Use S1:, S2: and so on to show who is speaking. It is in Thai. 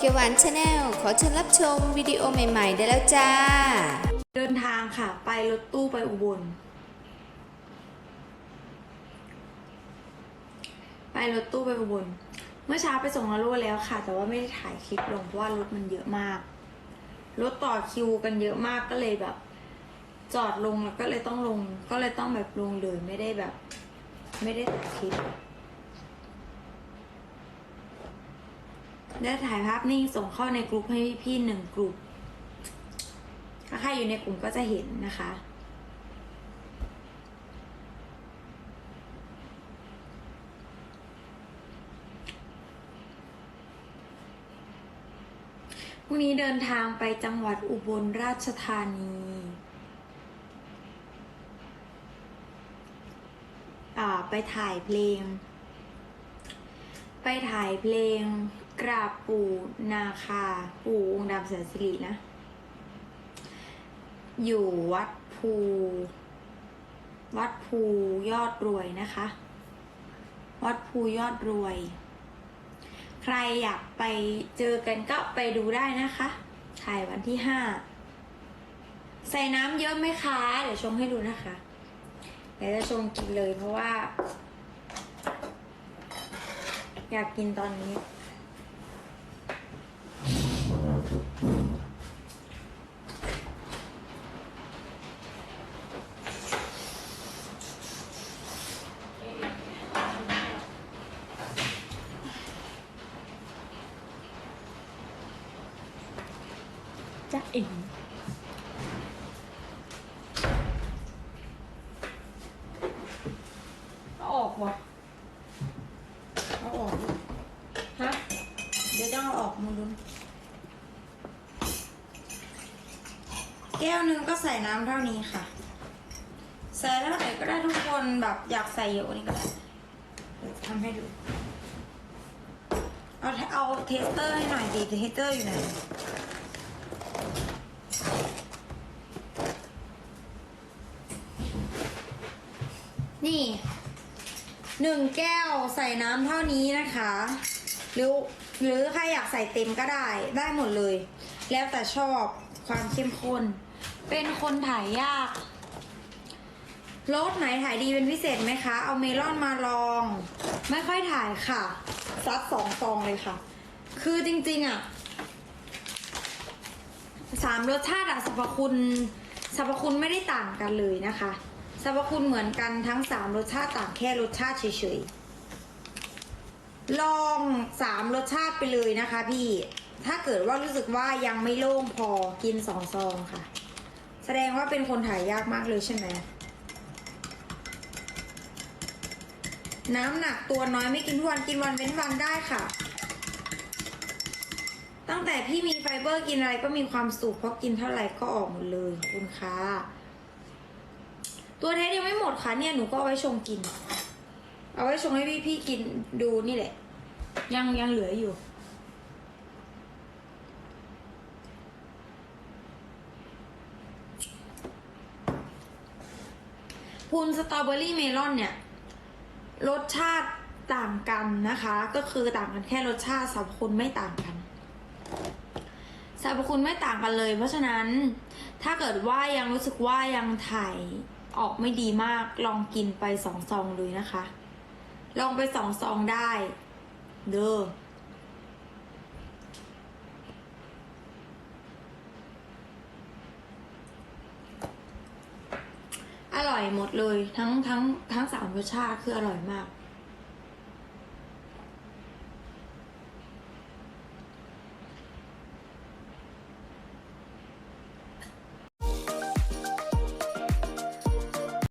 S1: เขียวหวานชาแนลขอเชิญรับชมวิดีโอใหม่ ๆ ได้แล้วจ้า
S2: เดินทางค่ะ ไปรถตู้ไปอุบล ไปรถตู้ไปอุบล เมื่อเช้าไปส่งนาโรแล้วค่ะ แต่ว่าไม่ได้ถ่ายคลิปลงเพราะว่ารถมันเยอะมาก รถต่อคิวกันเยอะมากก็เลยแบบ จอดลงแล้วก็เลยต้องลง ก็เลยต้องแบบลงเลยไม่ได้แบบ ไม่ได้ถ่ายคลิป ได้ถ่ายภาพนิ่งส่งเข้าในกลุ่มให้พี่หนึ่งกลุ่มถ้าใครอยู่ในกลุ่มก็จะเห็นนะคะ พรุ่งนี้เดินทางไปจังหวัดอุบลราชธานีอ่าไปถ่ายเพลง ไปถ่ายเพลง กราบปู่นาคา ปู่องค์ดำแสนสิรินะ อยู่วัดภู วัดภูยอดรวยนะคะ วัดภูยอดรวย ใครอยากไปเจอกันก็ไปดูได้นะคะถ่ายวันที่ห้าใส่น้ำเยอะไหมคะ เดี๋ยวชงให้ดูนะคะเดี๋ยวจะชงกินเลยเพราะว่า อยากกินตอนนี้ จะเอ็นเอาออกวะเอาออกดิฮะ เดี๋ยวต้องเอาออกมูลุนแก้วหนึงก็ใส่น้ำเท่านี้ค่ะ ใส่เท่าไหร่ก็ได้ทุกคนแบบอยากใส่เยอะกว่านี้ก็ได้เดี๋ยวทำให้ดู เอาเอาเทสเตอร์ให้หน่อยดิเทสเตอร์อยู่ไหน นี่หนึ่งแก้วใส่น้ำเท่านี้นะคะ หรือหรือใครอยากใส่เต็มก็ได้ได้หมดเลย แล้วแต่ชอบความเข้มข้น เป็นคนถ่ายยากรสไหนถ่ายดีเป็นพิเศษไหมคะ เอาเมลอนมาลอง ไม่ค่อยถ่ายค่ะ ซัดสองฟองเลยค่ะ คือจริงๆอะสามรสชาติอะสรรพคุณสรรพคุณไม่ได้ต่างกันเลยนะคะ สรรพคุณเหมือนกันทั้งสามรสชาติต่างแค่รสชาติเฉยๆ ลองสามรสชาติไปเลยนะคะพี่ ถ้าเกิดว่ารู้สึกว่ายังไม่โล่งพอกินสองซองค่ะ แสดงว่าเป็นคนถ่ายยากมากเลยใช่ไหมน้ำหนักตัวน้อยไม่กินทุกวันกินวันเว้นวันได้ค่ะ ตั้งแต่พี่มีไฟเบอร์กินอะไรก็มีความสุขเพราะกินเท่าไหร่ก็ออกหมดเลยคุณคะ ตัวเทสยังไม่หมดค่ะเนี่ยหนูก็เอาไว้ชงกิน เอาไว้ชงให้พี่พี่กินดูนี่แหละ ยังยังเหลืออยู่ พูนสตรอเบอรี่เมลอนเนี่ย รสชาติต่างกันนะคะ ก็คือต่างกันแค่รสชาติสรรพคุณไม่ต่างกันสรรพคุณไม่ต่างกันเลย เพราะฉะนั้นถ้าเกิดว่ายังรู้สึกว่ายังถ่าย ออกไม่ดีมาก ลองกินไปสองซองเลยนะคะ ลองไปสองซองได้ เด้ออร่อยหมดเลยทั้งทั้งทั้งสามรสชาติคืออร่อยมาก